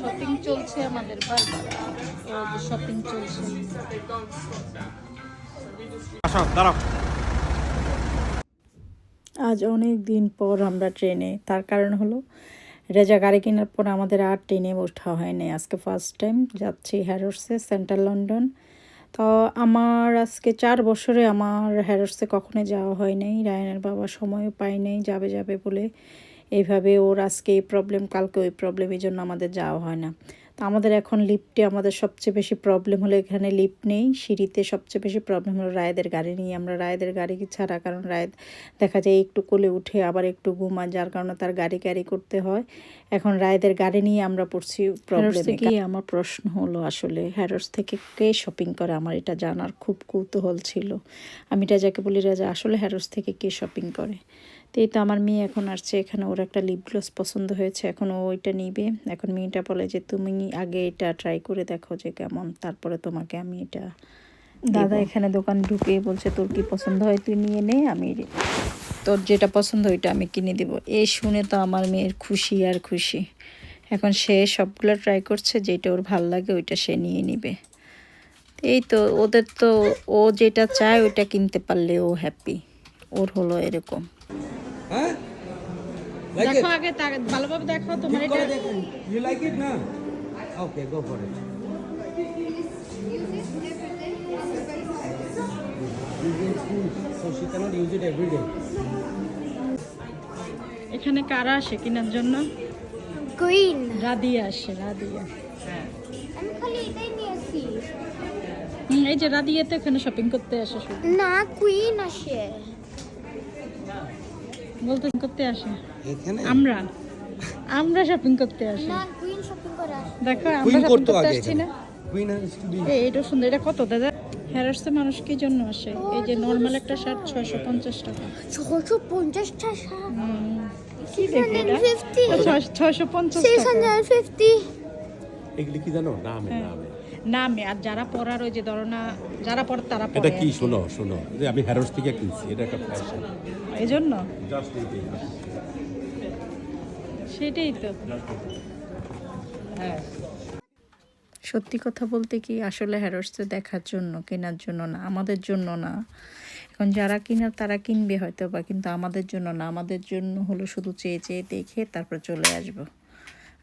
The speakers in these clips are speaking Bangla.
শপিং চলছে আমাদের বারবার শপিং চলছে। দাঁড়াও। আজ অনেক দিন পর আমরা ট্রেনে তার কারণ হলো রেজা গাড়ি কেনার পর আমাদের আর ট্রেনে ওঠা হয়নি। আজকে ফার্স্ট টাইম যাচ্ছি হ্যারোসে সেন্ট্রাল লন্ডন তো আমার আজকে চার বছরে আমার হ্যারোসে কখনো যাওয়া হয় নাই রায়নের বাবা সময়ও পায় নাই যাবে যাবে বলে এইভাবে ওর আজকে এই প্রবলেম কালকে ওই প্রবলেম এই জন্য আমাদের যাওয়া হয় না। তো আমাদের এখন লিফটে আমাদের সবচেয়ে বেশি প্রবলেম হলো এখানে লিফট নেই, সিঁড়িতে সবচেয়ে বেশি প্রবলেম হলো রায়দের গাড়ি নিয়ে। আমরা রায়দের গাড়ি ছাড়া? কারণ রায় দেখা যায় একটু কোলে উঠে আবার একটু ঘুমায়, যার কারণে তার গাড়ি ক্যারি করতে হয়। এখন রায়দের গাড়ি নিয়ে আমরা পড়ছি প্রবলেম আমার প্রশ্ন হলো আসলে হ্যারোস থেকে কে শপিং করে? আমার এটা জানার খুব কৌতূহল ছিল। আমি রাজাকে বলি, রাজা, আসলে হ্যারোস থেকে কে শপিং করে? তো এই তো আমার মেয়ে এখন আসছে এখানে ওর একটা লিপ গ্লস পছন্দ হয়েছে এখন ও ওইটা নিবে। এখন মেয়েটা বলে যে তুমি আগে এটা ট্রাই করে দেখো যে কেমন তারপরে তোমাকে আমি এটা দাদা এখানে দোকান ঢুকে বলছে তোর কি পছন্দ হয় তুই নিয়ে নে আমি তোর যেটা পছন্দ ওইটা আমি কিনে দেব। এই শুনে তো আমার মেয়ের খুশি আর খুশি। এখন সে সবগুলো ট্রাই করছে যেটা ওর ভালো লাগে ওইটা সে নিয়ে নিবে। এই তো ওদের তো ও যেটা চায় ওইটা কিনতে পারলে ও হ্যাপি ওর হলো এরকম। হ্যাঁ দেখো আগে ভালোভাবে দেখো তোমার ইট এটা ইউ লাইক ইট না? Okay go for it So she cannot use it every day. এখানে কারা আসে কেনার জন্য? রাদিয়া আসে রাদিয়া আমি খালি এটাই নিয়েছি হুম, এই যে রাদিয়া তো এখানে শপিং করতে আসে না কুইন আসে। বলতে করতে আসে। এখানে? আমরা। আমরা শপিং করতে আসি। না কুইন শপিং করে আসে। দেখো আমরা করতে আসছি না। এই এটা সুন্দর। এটা কত দাদা? হেরাসতে মানুষ কি জন্য আসে? এই যে নর্মাল একটা শার্ট 650 টাকা। 650 টাকা কি দেখো এটা 650 650 এগুলি কি জানো? নামে হ্যাঁ। নামে। নামে। আর যারা পরার ওই যে ধরো না যারা পরে তারা এটা কি? শোনো শোনো। যে আমি হ্যারোস থেকে কিনছি এটা একটা ফ্যাশন এই জন্য সেটাই তো। হ্যাঁ। সত্যি কথা বলতে কি আসলে হ্যারোসে দেখার জন্য কেনার জন্য না আমাদের জন্য না। এখন যারা কিনার তারা কিনবে হয়তো বা কিন্তু আমাদের জন্য না। আমাদের জন্য হলো শুধু চেয়ে চেয়ে দেখে তারপর চলে আসব।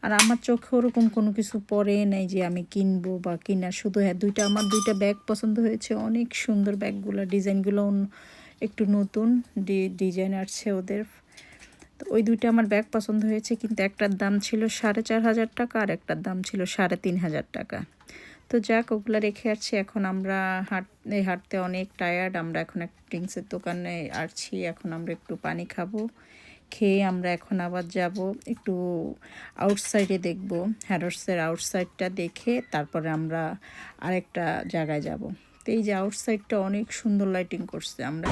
আর আমার চোখে ওরকম কোনো কিছু পরে নাই যে আমি কিনবো বা কিনা। শুধু হ্যাঁ দুইটা, আমার দুইটা ব্যাগ পছন্দ হয়েছে। অনেক সুন্দর ব্যাগগুলো ডিজাইনগুলো একটু নতুন, ডি, ডিজাইন আসছে ওদের। তো ওই দুইটা আমার ব্যাগ পছন্দ হয়েছে, কিন্তু একটার দাম ছিল সাড়ে চার হাজার টাকা আর একটার দাম ছিল সাড়ে তিন হাজার টাকা। তো যাক, ওগুলো রেখে আসছি। এখন আমরা হাঁট হাঁটতে অনেক টায়ার্ড আমরা এখন এক ড্রিঙ্কসের দোকানে আসছি। এখন আমরা একটু পানি খাব। খেয়ে আমরা এখন আবার যাব একটু আউটসাইডে দেখব হ্যারোসের আউটসাইডটা দেখে তারপরে আমরা আরেকটা জায়গায় যাব। তো এই যে আউটসাইডটা অনেক সুন্দর লাইটিং করছে আমরা।